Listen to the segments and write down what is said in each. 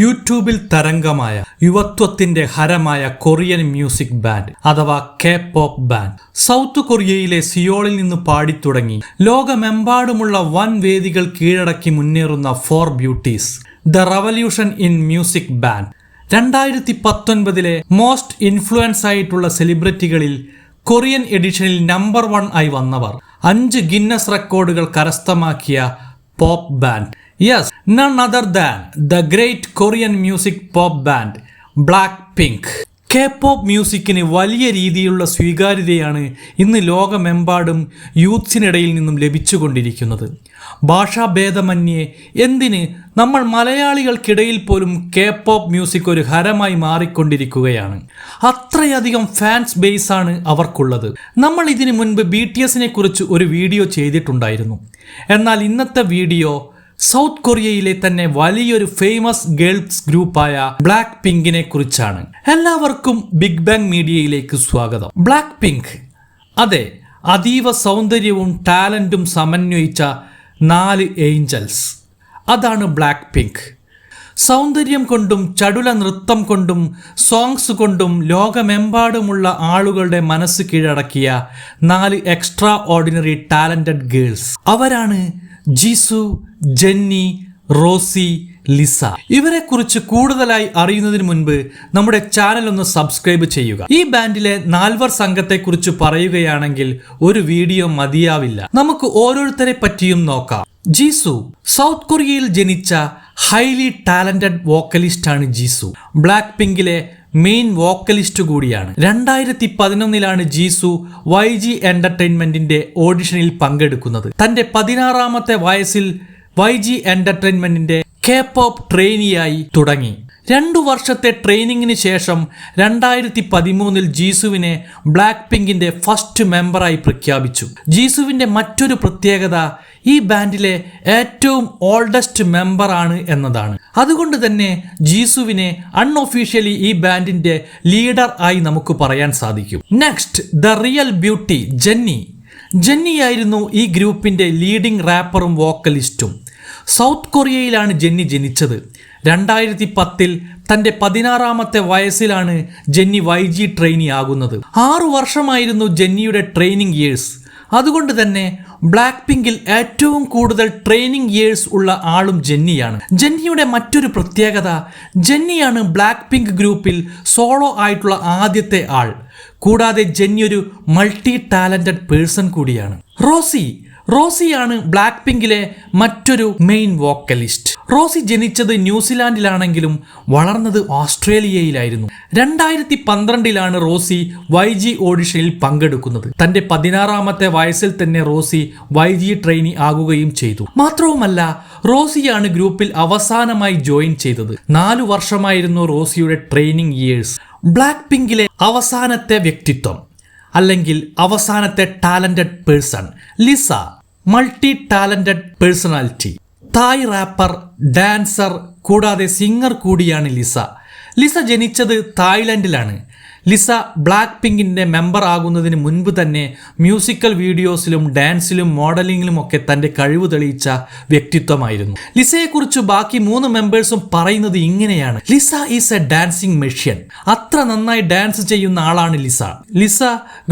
യൂട്യൂബിൽ തരംഗമായ യുവത്വത്തിന്റെ ഹരമായ കൊറിയൻ മ്യൂസിക് ബാൻഡ് അഥവാ കെ പോപ്പ് ബാൻഡ്. സൗത്ത് കൊറിയയിലെ സിയോളിൽ നിന്ന് പാടിത്തുടങ്ങി. ലോകമെമ്പാടുമുള്ള വൻ വേദികൾ കീഴടക്കി മുന്നേറുന്ന four beauties the revolution in music band രണ്ടായിരത്തി പത്തൊൻപതിലെ മോസ്റ്റ് ഇൻഫ്ലുവൻസ് ആയിട്ടുള്ള സെലിബ്രിറ്റികളിൽ കൊറിയൻ എഡിഷനിൽ നമ്പർ വൺ ആയി വന്നവർ. അഞ്ച് ഗിന്നസ് റെക്കോർഡുകൾ കരസ്ഥമാക്കിയ pop band yes none other than the great Korean music pop band black pink K pop മ്യൂസിക്കിന് വലിയ രീതിയിലുള്ള സ്വീകാര്യതയാണ് ഇന്ന് ലോകമെമ്പാടും യൂത്ത്സിനിടയിൽ നിന്നും ലഭിച്ചുകൊണ്ടിരിക്കുന്നത്. ഭാഷാഭേദമന്യേ എന്തിന് നമ്മൾ മലയാളികൾക്കിടയിൽ പോലും കെ പോപ്പ് മ്യൂസിക് ഒരു ഹരമായി മാറിക്കൊണ്ടിരിക്കുകയാണ്. അത്രയധികം ഫാൻസ് ബേസ് ആണ് അവർക്കുള്ളത്. നമ്മൾ ഇതിനു മുൻപ് ബി ടി എസിനെ കുറിച്ച് ഒരു വീഡിയോ ചെയ്തിട്ടുണ്ടായിരുന്നു. എന്നാൽ ഇന്നത്തെ വീഡിയോ സൗത്ത് കൊറിയയിലെ തന്നെ വലിയൊരു ഫേമസ് ഗേൾസ് ഗ്രൂപ്പായ ബ്ലാക്ക് പിങ്കിനെ കുറിച്ചാണ്. എല്ലാവർക്കും ബിഗ് ബാങ് മീഡിയയിലേക്ക് സ്വാഗതം. ബ്ലാക്ക് പിങ്ക് അതെ അതീവ സൗന്ദര്യവും ടാലന്റും സമന്വയിച്ച നാല് ഏഞ്ചൽസ്. അതാണ് ബ്ലാക്ക് പിങ്ക് സൗന്ദര്യം കൊണ്ടും ചടുല നൃത്തം കൊണ്ടും സോങ്സ് കൊണ്ടും ലോകമെമ്പാടുമുള്ള ആളുകളുടെ മനസ്സ് കീഴടക്കിയ നാല് എക്സ്ട്രാ ഓർഡിനറി ടാലന്റഡ് ഗേൾസ് അവരാണ് ജിസു ജെന്നി റോസി ലിസ. ഇവരെ കുറിച്ച് കൂടുതലായി അറിയുന്നതിന് മുൻപ് നമ്മുടെ ചാനൽ ഒന്ന് സബ്സ്ക്രൈബ് ചെയ്യുക. ഈ ബാൻഡിലെ നാൽവർ സംഘത്തെ കുറിച്ച് പറയുകയാണെങ്കിൽ ഒരു വീഡിയോ മതിയാവില്ല. നമുക്ക് ഓരോരുത്തരെ പറ്റിയും നോക്കാം. ജീസു സൗത്ത് കൊറിയയിൽ ജനിച്ച ഹൈലി ടാലന്റഡ് വോക്കലിസ്റ്റ് ആണ് ജീസു. ബ്ലാക്ക് പിങ്കിലെ മെയിൻ വോക്കലിസ്റ്റ് കൂടിയാണ്. രണ്ടായിരത്തി പതിനൊന്നിലാണ് ജീസു വൈ ജി എന്റർടൈൻമെന്റിന്റെ ഓഡിഷനിൽ പങ്കെടുക്കുന്നത്. തന്റെ പതിനാറാമത്തെ വയസ്സിൽ വൈ ജി എന്റർടൈൻമെന്റിന്റെ കെ പോപ്പ് ട്രെയിനിയായി തുടങ്ങി. രണ്ടു വർഷത്തെ ട്രെയിനിങ്ങിന് ശേഷം രണ്ടായിരത്തി പതിമൂന്നിൽ ജീസുവിനെ ബ്ലാക്ക് പിങ്കിന്റെ ഫസ്റ്റ് മെമ്പറായി പ്രഖ്യാപിച്ചു. ജീസുവിന്റെ മറ്റൊരു പ്രത്യേകത ഈ ബാൻഡിലെ ഏറ്റവും ഓൾഡസ്റ്റ് മെമ്പർ ആണ് എന്നതാണ്. അതുകൊണ്ട് തന്നെ ജീസുവിനെ അൺഒഫീഷ്യലി ഈ ബാൻഡിന്റെ ലീഡർ ആയി നമുക്ക് പറയാൻ സാധിക്കും. Next the real beauty Jennie ജെന്നിയായിരുന്നു ഈ ഗ്രൂപ്പിന്റെ ലീഡിംഗ് റാപ്പറും വോക്കലിസ്റ്റും സൗത്ത് കൊറിയയിലാണ് ജെന്നി ജനിച്ചത്. രണ്ടായിരത്തി പത്തിൽ തന്റെ പതിനാറാമത്തെ വയസ്സിലാണ് ജെന്നി വൈ ജി ട്രെയിനി ആകുന്നത്. ആറു വർഷമായിരുന്നു ജെന്നിയുടെ ട്രെയിനിങ് ഇയേഴ്സ് അതുകൊണ്ട് തന്നെ ബ്ലാക്ക് പിങ്കിൽ ഏറ്റവും കൂടുതൽ ട്രെയിനിങ് ഇയേഴ്സ് ഉള്ള ആളും ജെന്നിയാണ്. ജെന്നിയുടെ മറ്റൊരു പ്രത്യേകത ജെന്നിയാണ് ബ്ലാക്ക് പിങ്ക് ഗ്രൂപ്പിൽ സോളോ ആയിട്ടുള്ള ആദ്യത്തെ ആൾ. കൂടാതെ ജെന്നി ഒരു മൾട്ടി ടാലന്റഡ് പേഴ്സൺ കൂടിയാണ്. റോസി റോസിയാണ് ബ്ലാക്ക് പിങ്കിലെ മറ്റൊരു മെയിൻ വോക്കലിസ്റ്റ്. റോസി ജനിച്ചത് ന്യൂസിലാൻഡിലാണെങ്കിലും വളർന്നത് ഓസ്ട്രേലിയയിലായിരുന്നു. രണ്ടായിരത്തി പന്ത്രണ്ടിലാണ് റോസി വൈ ജി ഓഡിഷനിൽ പങ്കെടുക്കുന്നത്. തന്റെ പതിനാറാമത്തെ വയസ്സിൽ തന്നെ റോസി വൈ ജി ട്രെയിനി ആകുകയും ചെയ്തു. മാത്രവുമല്ല റോസിയാണ് ഗ്രൂപ്പിൽ അവസാനമായി ജോയിൻ ചെയ്തത്. നാലു വർഷമായിരുന്നു റോസിയുടെ ട്രെയിനിങ് ഇയേഴ്സ്. ബ്ലാക്ക് പിങ്കിലെ അവസാനത്തെ വ്യക്തിത്വം അല്ലെങ്കിൽ അവസാനത്തെ talented person Lisa. Multi talented personality Thai rapper dancer കൂടാതെ സിംഗർ കൂടിയാണ് ലിസ ലിസ ജനിച്ചത് തായ്ലൻഡിലാണ് ലിസ ബ്ലാക്ക് പിങ്കിന്റെ മെമ്പർ ആകുന്നതിന് മുൻപ് തന്നെ മ്യൂസിക്കൽ വീഡിയോസിലും ഡാൻസിലും മോഡലിംഗിലും ഒക്കെ തന്റെ കഴിവ് തെളിയിച്ച വ്യക്തിത്വമായിരുന്നു. ലിസയെക്കുറിച്ച് ബാക്കി മൂന്ന് മെമ്പേഴ്സും പറയുന്നത് ഇങ്ങനെയാണ്. Lisa is a dancing machine. അത്ര നന്നായി ഡാൻസ് ചെയ്യുന്ന ആളാണ് ലിസ. ലിസ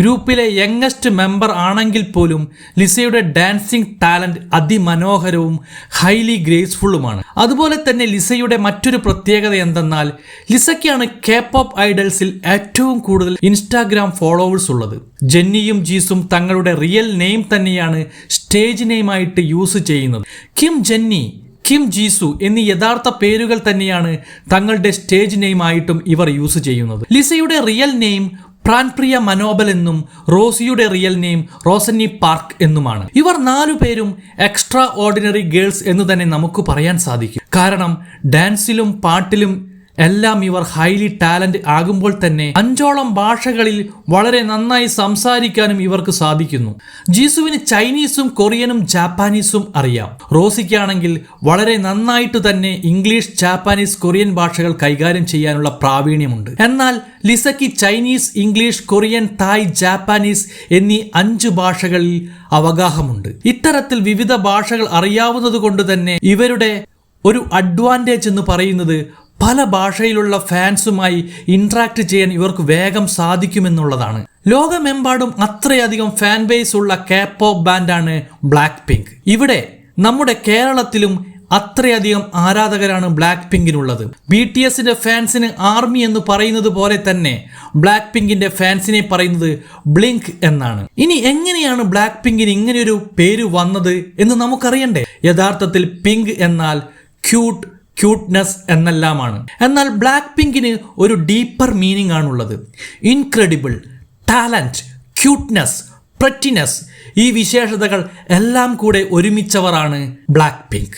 ഗ്രൂപ്പിലെ യങ്ങസ്റ്റ് മെമ്പർ ആണെങ്കിൽ പോലും ലിസയുടെ ഡാൻസിങ് ടാലന്റ് അതിമനോഹരവും ഹൈലി ഗ്രേസ്ഫുള്ളുമാണ്. അതുപോലെ തന്നെ ലിസയുടെ മറ്റൊരു പ്രത്യേകത എന്തെന്നാൽ ലിസയ്ക്കാണ് കെ പോപ്പ് ഐഡൽസിൽ ഏറ്റവും കൂടുതൽ ഇൻസ്റ്റാഗ്രാം ഫോളോവേഴ്സ് ഉള്ളത്. ജെന്നിയും ജീസും തങ്ങളുടെ റിയൽ നെയിം തന്നെയാണ് സ്റ്റേജ് നെയിമായിട്ട് യൂസ് ചെയ്യുന്നത്. കിം ജെന്നി കിം ജീസു എന്നീ യഥാർത്ഥ പേരുകൾ തന്നെയാണ് തങ്ങളുടെ സ്റ്റേജ് നെയിമായിട്ടും ഇവർ യൂസ് ചെയ്യുന്നത്. ലിസയുടെ റിയൽ നെയിം പ്രാൻപ്രിയ മനോബൽ എന്നും റോസിയുടെ റിയൽ നെയിം റോസന്നി പാർക്ക് എന്നുമാണ്. ഇവർ നാലു പേരും എക്സ്ട്രാ ഓർഡിനറി ഗേൾസ് എന്ന് തന്നെ നമുക്ക് പറയാൻ സാധിക്കും. കാരണം ഡാൻസിലും പാട്ടിലും എല്ലാം ഇവർ ഹൈലി ടാലന്റ് ആകുമ്പോൾ തന്നെ അഞ്ചോളം ഭാഷകളിൽ വളരെ നന്നായി സംസാരിക്കാനും ഇവർക്ക് സാധിക്കുന്നു. ജീസുവിന് ചൈനീസും കൊറിയനും ജാപ്പാനീസും അറിയാം. റോസിക്കാണെങ്കിൽ വളരെ നന്നായിട്ട് തന്നെ ഇംഗ്ലീഷ് ജാപ്പാനീസ് കൊറിയൻ ഭാഷകൾ കൈകാര്യം ചെയ്യാനുള്ള പ്രാവീണ്യമുണ്ട്. എന്നാൽ ലിസയ്ക്ക് Chinese English Korean Thai Japanese എന്നീ അഞ്ച് ഭാഷകളിൽ അവഗാഹമുണ്ട്. ഇത്തരത്തിൽ വിവിധ ഭാഷകൾ അറിയാവുന്നത് കൊണ്ട് തന്നെ ഇവരുടെ ഒരു അഡ്വാന്റേജ് എന്ന് പറയുന്നത് പല ഭാഷയിലുള്ള ഫാൻസുമായി ഇൻട്രാക്ട് ചെയ്യാൻ ഇവർക്ക് വേഗം സാധിക്കുമെന്നുള്ളതാണ്. ലോകമെമ്പാടും അത്രയധികം ഫാൻ ബേസ് ഉള്ള കേപ്പോപ്പ് ബാൻഡാണ് ബ്ലാക്ക് പിങ്ക് ഇവിടെ നമ്മുടെ കേരളത്തിലും അത്രയധികം ആരാധകരാണ് ബ്ലാക്ക് പിങ്കിനുള്ളത് ബി ടി എസിന്റെ ഫാൻസിന് ആർമി എന്ന് പറയുന്നത് പോലെ തന്നെ ബ്ലാക്ക് പിങ്കിന്റെ ഫാൻസിനെ പറയുന്നത് ബ്ലിങ്ക് എന്നാണ്. ഇനി എങ്ങനെയാണ് ബ്ലാക്ക് പിങ്കിന് ഇങ്ങനെയൊരു പേര് വന്നത് എന്ന് നമുക്കറിയണ്ടേ? യഥാർത്ഥത്തിൽ പിങ്ക് എന്നാൽ ക്യൂട്ട് ക്യൂട്ട്നെസ് എന്നെല്ലാമാണ്. എന്നാൽ ബ്ലാക്ക് പിങ്കിന് ഒരു ഡീപ്പർ മീനിങ് ആണുള്ളത്. ഇൻക്രെഡിബിൾ ടാലന്റ് ക്യൂട്ട്നെസ് പ്രറ്റിനെസ് ഈ വിശേഷതകൾ എല്ലാം കൂടെ ഒരുമിച്ചവരാണ് ബ്ലാക്ക് പിങ്ക്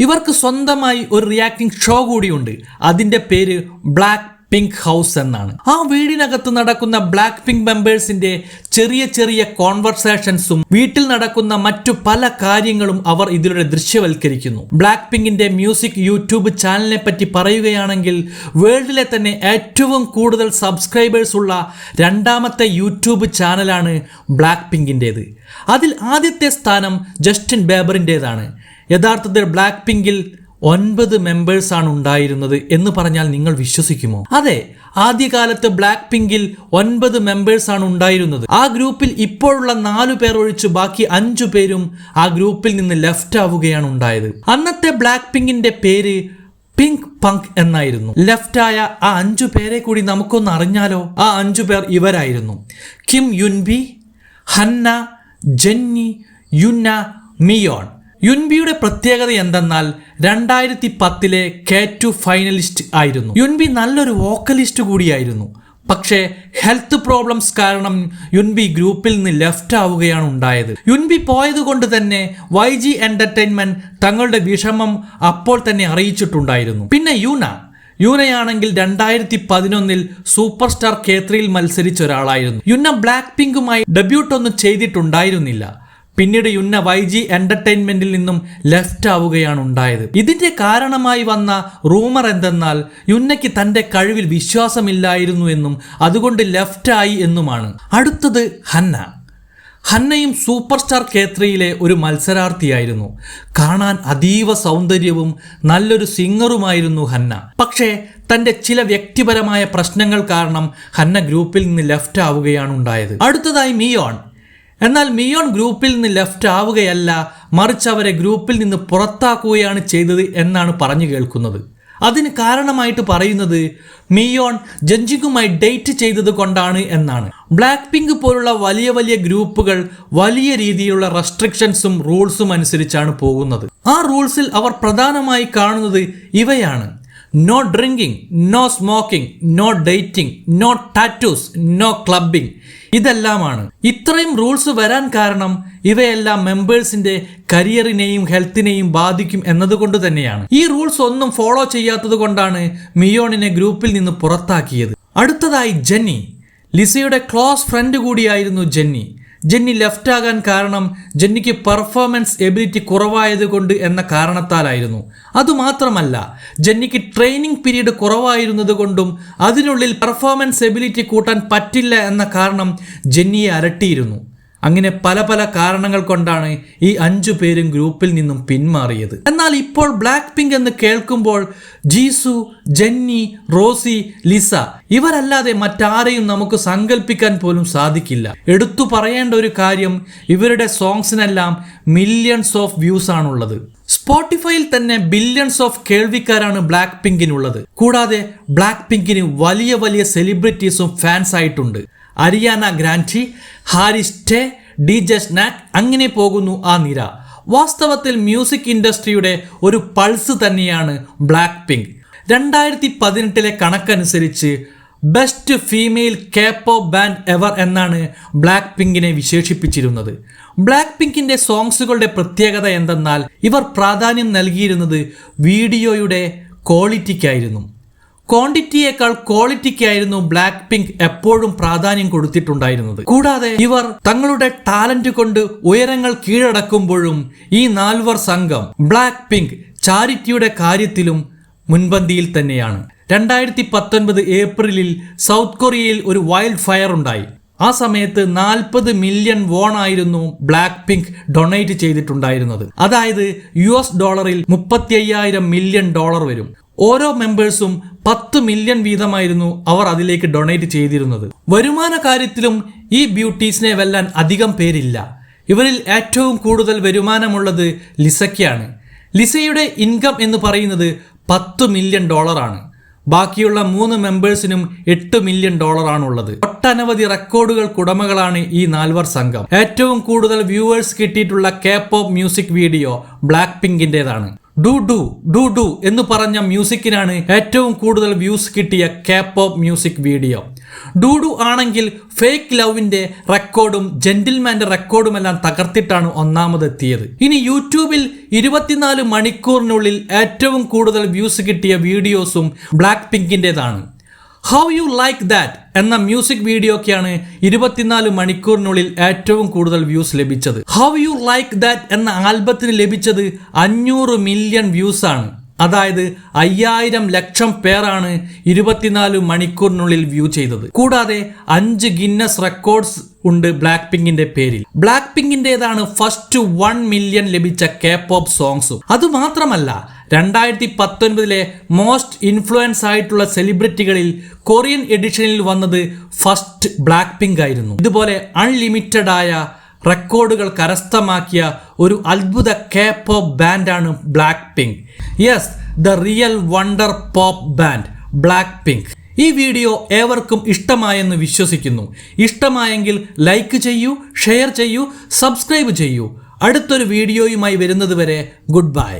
ഇവർക്ക് സ്വന്തമായി ഒരു റിയാക്ടിംഗ് ഷോ കൂടിയുണ്ട്. അതിന്റെ പേര് ബ്ലാക്ക് പിങ്ക് ഹൗസ് എന്നാണ്. ആ വീടിനകത്ത് നടക്കുന്ന ബ്ലാക്ക് പിങ്ക് മെമ്പേഴ്സിന്റെ ചെറിയ ചെറിയ കോൺവെർസേഷൻസും വീട്ടിൽ നടക്കുന്ന മറ്റു പല കാര്യങ്ങളും അവർ ഇതിലൂടെ ദൃശ്യവൽക്കരിക്കുന്നു. ബ്ലാക്ക് പിങ്കിന്റെ മ്യൂസിക് യൂട്യൂബ് ചാനലിനെ പറ്റി പറയുകയാണെങ്കിൽ വേൾഡിലെ തന്നെ ഏറ്റവും കൂടുതൽ സബ്സ്ക്രൈബേഴ്സ് ഉള്ള രണ്ടാമത്തെ യൂട്യൂബ് ചാനലാണ് ബ്ലാക്ക് പിങ്കിന്റേത് അതിൽ ആദ്യത്തെ സ്ഥാനം ജസ്റ്റിൻ ബേബറിന്റേതാണ് യഥാർത്ഥത്തിൽ ബ്ലാക്ക് പിങ്കിൽ ഒൻപത് മെമ്പേഴ്സാണ് ഉണ്ടായിരുന്നത് എന്ന് പറഞ്ഞാൽ നിങ്ങൾ വിശ്വസിക്കുമോ? അതെ ആദ്യകാലത്ത് ബ്ലാക്ക് പിങ്കിൽ ഒൻപത് മെമ്പേഴ്സാണ് ഉണ്ടായിരുന്നത്. ആ ഗ്രൂപ്പിൽ ഇപ്പോഴുള്ള നാലു പേർ ഒഴിച്ച് ബാക്കി അഞ്ചു പേരും ആ ഗ്രൂപ്പിൽ നിന്ന് ലെഫ്റ്റ് ആവുകയാണ് ഉണ്ടായത്. അന്നത്തെ ബ്ലാക്ക് പിങ്കിന്റെ പേര് പിങ്ക് പങ്ക് എന്നായിരുന്നു. ലെഫ്റ്റായ ആ അഞ്ചു പേരെ കൂടി നമുക്കൊന്ന് അറിഞ്ഞാലോ? ആ അഞ്ചു പേർ ഇവരായിരുന്നു. കിം യുൻബി ഹന്ന ജെന്നി യുന്ന മിയോൺ യുൻബിയുടെ പ്രത്യേകത എന്തെന്നാൽ രണ്ടായിരത്തി പത്തിലെ കെ ടു ഫൈനലിസ്റ്റ് ആയിരുന്നു. യുൻബി നല്ലൊരു വോക്കലിസ്റ്റ് കൂടിയായിരുന്നു. പക്ഷേ ഹെൽത്ത് പ്രോബ്ലംസ് കാരണം യുൻബി ഗ്രൂപ്പിൽ നിന്ന് ലെഫ്റ്റ് ആവുകയാണ് ഉണ്ടായത്. യുൻബി പോയതുകൊണ്ട് തന്നെ വൈ ജി തങ്ങളുടെ വിഷമം അപ്പോൾ തന്നെ അറിയിച്ചിട്ടുണ്ടായിരുന്നു. പിന്നെ യൂന. യൂനയാണെങ്കിൽ രണ്ടായിരത്തി പതിനൊന്നിൽ സൂപ്പർ സ്റ്റാർ കേത്രിയിൽ മത്സരിച്ച ഒരാളായിരുന്നു. യുന്ന ബ്ലാക്ക് പിങ്കുമായി ഡെബ്യൂട്ട് ഒന്നും ചെയ്തിട്ടുണ്ടായിരുന്നില്ല. പിന്നീട് യുന്ന വൈ ജി എന്റർടൈൻമെന്റിൽ നിന്നും ലെഫ്റ്റ് ആവുകയാണ് ഉണ്ടായത്. ഇതിന്റെ കാരണമായി വന്ന റൂമർ എന്തെന്നാൽ യുന്നയ്ക്ക് തന്റെ കഴിവിൽ വിശ്വാസമില്ലായിരുന്നു എന്നും അതുകൊണ്ട് ലെഫ്റ്റ് ആയി എന്നുമാണ്. അടുത്തത് ഹന്ന. ഹന്നയും സൂപ്പർ സ്റ്റാർ കേത്രയിലെ ഒരു മത്സരാർത്ഥിയായിരുന്നു. കാണാൻ അതീവ സൗന്ദര്യവും നല്ലൊരു സിംഗറുമായിരുന്നു ഹന്ന. പക്ഷേ തന്റെ ചില വ്യക്തിപരമായ പ്രശ്നങ്ങൾ കാരണം ഹന്ന ഗ്രൂപ്പിൽ നിന്ന് ലെഫ്റ്റ് ആവുകയാണ് ഉണ്ടായത്. അടുത്തതായി മിയോൺ. എന്നാൽ മിയോൺ ഗ്രൂപ്പിൽ നിന്ന് ലെഫ്റ്റ് ആവുകയല്ല മറിച്ച് അവരെ ഗ്രൂപ്പിൽ നിന്ന് പുറത്താക്കുകയാണ് ചെയ്തത് എന്നാണ് പറഞ്ഞു കേൾക്കുന്നത്. അതിന് കാരണമായിട്ട് പറയുന്നത് മിയോൺ ജഞ്ചിങ്ങുമായി ഡേറ്റ് ചെയ്തത് കൊണ്ടാണ് എന്നാണ്. ബ്ലാക്ക് പിങ്ക് പോലുള്ള വലിയ വലിയ ഗ്രൂപ്പുകൾ വലിയ രീതിയിലുള്ള റെസ്ട്രിക്ഷൻസും റൂൾസും അനുസരിച്ചാണ് പോകുന്നത്. ആ റൂൾസിൽ അവർ പ്രധാനമായി കാണുന്നത് ഇവയാണ്. No drinking no smoking no dating no tattoos no clubbing ഇതെല്ലാമാണ്. ഇത്രയും റൂൾസ് വരാൻ കാരണം ഇവയെല്ലാം മെമ്പേഴ്സിന്റെ കരിയറിനെയും ഹെൽത്തിനെയും ബാധിക്കും എന്നതുകൊണ്ട് തന്നെയാണ്. ഈ റൂൾസ് ഒന്നും ഫോളോ ചെയ്യാത്തത് കൊണ്ടാണ് മിയോണിനെ ഗ്രൂപ്പിൽ നിന്ന് പുറത്താക്കിയത്. അടുത്തതായി ജെന്നി. ലിസയുടെ ക്ലോസ് ഫ്രണ്ട് കൂടിയായിരുന്നു ജെന്നി. ജെന്നി ലെഫ്റ്റ് ആകാൻ കാരണം ജെന്നിക്ക് പെർഫോമൻസ് എബിലിറ്റി കുറവായതുകൊണ്ട് എന്ന കാരണത്താലായിരുന്നു. അതുമാത്രമല്ല ജെന്നിക്ക് ട്രെയിനിങ് പീരീഡ് കുറവായിരുന്നത് കൊണ്ടും അതിനുള്ളിൽ പെർഫോമൻസ് എബിലിറ്റി കൂട്ടാൻ പറ്റില്ല എന്ന കാരണം ജെന്നിയെ അലട്ടിയിരുന്നു. അങ്ങനെ പല പല കാരണങ്ങൾ കൊണ്ടാണ് ഈ അഞ്ചു പേരും ഗ്രൂപ്പിൽ നിന്നും പിന്മാറിയത്. എന്നാൽ ഇപ്പോൾ ബ്ലാക്ക് പിങ്ക് എന്ന് കേൾക്കുമ്പോൾ ജീസു ജെന്നി റോസി ലിസ ഇവരല്ലാതെ മറ്റാരെയും നമുക്ക് സങ്കല്പിക്കാൻ പോലും സാധിക്കില്ല. എടുത്തു പറയേണ്ട ഒരു കാര്യം ഇവരുടെ സോങ്സിനെല്ലാം മില്യൺസ് ഓഫ് വ്യൂസ് ആണുള്ളത്. സ്പോട്ടിഫൈയിൽ തന്നെ ബില്യൺസ് ഓഫ് കേൾവിക്കാരാണ് ബ്ലാക്ക് പിങ്കിനുള്ളത് കൂടാതെ ബ്ലാക്ക് പിങ്കിന് വലിയ വലിയ സെലിബ്രിറ്റീസും ഫാൻസ് ആയിട്ടുണ്ട്. അരിയാന ഗ്രാൻഡി ഹാരിസ് ടേ ഡി ജെ സ്നാക്ക് അങ്ങനെ പോകുന്നു ആ നിര. വാസ്തവത്തിൽ മ്യൂസിക് ഇൻഡസ്ട്രിയുടെ ഒരു പൾസ് തന്നെയാണ് ബ്ലാക്ക് പിങ്ക് രണ്ടായിരത്തി പതിനെട്ടിലെ കണക്കനുസരിച്ച് best female K pop band ever എന്നാണ് ബ്ലാക്ക് പിങ്കിനെ വിശേഷിപ്പിച്ചിരുന്നത്. ബ്ലാക്ക് പിങ്കിന്റെ സോങ്സുകളുടെ പ്രത്യേകത എന്തെന്നാൽ ഇവർ പ്രാധാന്യം നൽകിയിരുന്നത് വീഡിയോയുടെ ക്വാളിറ്റിക്കായിരുന്നു. ക്വാണ്ടിറ്റിയേക്കാൾ ക്വാളിറ്റിക്കായിരുന്നു ബ്ലാക്ക് പിങ്ക് എപ്പോഴും പ്രാധാന്യം കൊടുത്തിട്ടുണ്ടായിരുന്നത്. കൂടാതെ ഇവർ തങ്ങളുടെ ടാലന്റ് കൊണ്ട് ഉയരങ്ങൾ കീഴടക്കുമ്പോഴും ഈ നാൽവർ സംഘം ബ്ലാക്ക് പിങ്ക് ചാരിറ്റിയുടെ കാര്യത്തിലും മുൻപന്തിയിൽ തന്നെയാണ്. രണ്ടായിരത്തി പത്തൊൻപത് ഏപ്രിലിൽ സൗത്ത് കൊറിയയിൽ ഒരു വൈൽഡ് ഫയർ ഉണ്ടായി. ആ സമയത്ത് നാൽപ്പത് മില്യൺ വോൺ ആയിരുന്നു ബ്ലാക്ക് പിങ്ക് ഡൊണേറ്റ് ചെയ്തിട്ടുണ്ടായിരുന്നത്. അതായത് യു എസ് ഡോളറിൽ മുപ്പത്തി അയ്യായിരം മില്യൺ ഡോളർ വരും. ഓരോ മെമ്പേഴ്സും പത്ത് മില്യൺ വീതമായിരുന്നു അവർ അതിലേക്ക് ഡൊണേറ്റ് ചെയ്തിരുന്നത്. വരുമാന കാര്യത്തിലും ഈ ബ്യൂട്ടീസിനെ വെല്ലാൻ അധികം പേരില്ല. ഇവരിൽ ഏറ്റവും കൂടുതൽ വരുമാനമുള്ളത് ലിസയ്ക്കാണ്. ലിസയുടെ ഇൻകം എന്ന് പറയുന്നത് പത്ത് മില്യൺ ഡോളറാണ് ബാക്കിയുള്ള മൂന്ന് മെമ്പേഴ്സിനും എട്ട് മില്യൺ ഡോളറാണുള്ളത് ഒട്ടനവധി റെക്കോർഡുകൾക്കുടമകളാണ് ഈ നാൽവർ സംഘം. ഏറ്റവും കൂടുതൽ വ്യൂവേഴ്സ് കിട്ടിയിട്ടുള്ള K pop music video black പിങ്കിന്റെതാണ് du do do du എന്ന് പറഞ്ഞ മ്യൂസിക്കിനാണ് ഏറ്റവും കൂടുതൽ വ്യൂസ് കിട്ടിയ K pop music video du du ആണെങ്കിൽ ഫേക്ക് ലവിന്റെ റെക്കോർഡും ജെന്റിൽമാന്റെ റെക്കോർഡുമെല്ലാം തകർത്തിട്ടാണ് ഒന്നാമതെത്തിയത്. ഇനി യൂട്യൂബിൽ ഇരുപത്തിനാല് മണിക്കൂറിനുള്ളിൽ ഏറ്റവും കൂടുതൽ വ്യൂസ് കിട്ടിയ വീഡിയോസും ബ്ലാക്ക് പിങ്കിന്റെതാണ് ഹൗ യു ലൈക്ക് ദാറ്റ് എന്ന മ്യൂസിക് വീഡിയോക്കാണ് ഇരുപത്തിനാല് മണിക്കൂറിനുള്ളിൽ ഏറ്റവും കൂടുതൽ വ്യൂസ് ലഭിച്ചത്. ഹൗ യു ലൈക്ക് ദാറ്റ് എന്ന ആൽബത്തിന് ലഭിച്ചത് അഞ്ഞൂറ് മില്യൺ വ്യൂസ് ആണ്. അതായത് അയ്യായിരം ലക്ഷം പേരാണ് ഇരുപത്തിനാല് മണിക്കൂറിനുള്ളിൽ വ്യൂ ചെയ്തത്. കൂടാതെ അഞ്ച് ഗിന്നസ് റെക്കോർഡ്സ് ഉണ്ട് ബ്ലാക്ക് പിങ്കിന്റെ പേരിൽ. ബ്ലാക്ക് പിങ്കിന്റേതാണ് ഫസ്റ്റ് വൺ മില്യൺ ലഭിച്ച കെ പോപ്പ് സോങ്സും അത് മാത്രമല്ല രണ്ടായിരത്തി പത്തൊൻപതിലെ മോസ്റ്റ് ഇൻഫ്ലുവൻസ് ആയിട്ടുള്ള സെലിബ്രിറ്റികളിൽ കൊറിയൻ എഡിഷനിൽ വന്നത് ഫസ്റ്റ് ബ്ലാക്ക് പിങ്ക് ആയിരുന്നു. ഇതുപോലെ അൺലിമിറ്റഡ് ആയ റെക്കോർഡുകൾ കരസ്ഥമാക്കിയ ഒരു അത്ഭുത K pop ബാൻഡാണ് black pink yes the real wonder pop band black pink ഈ വീഡിയോ ഏവർക്കും ഇഷ്ടമായെന്ന് വിശ്വസിക്കുന്നു. ഇഷ്ടമായെങ്കിൽ ലൈക്ക് ചെയ്യൂ ഷെയർ ചെയ്യൂ സബ്സ്ക്രൈബ് ചെയ്യൂ. അടുത്തൊരു വീഡിയോയുമായി വരുന്നതുവരെ ഗുഡ് ബൈ.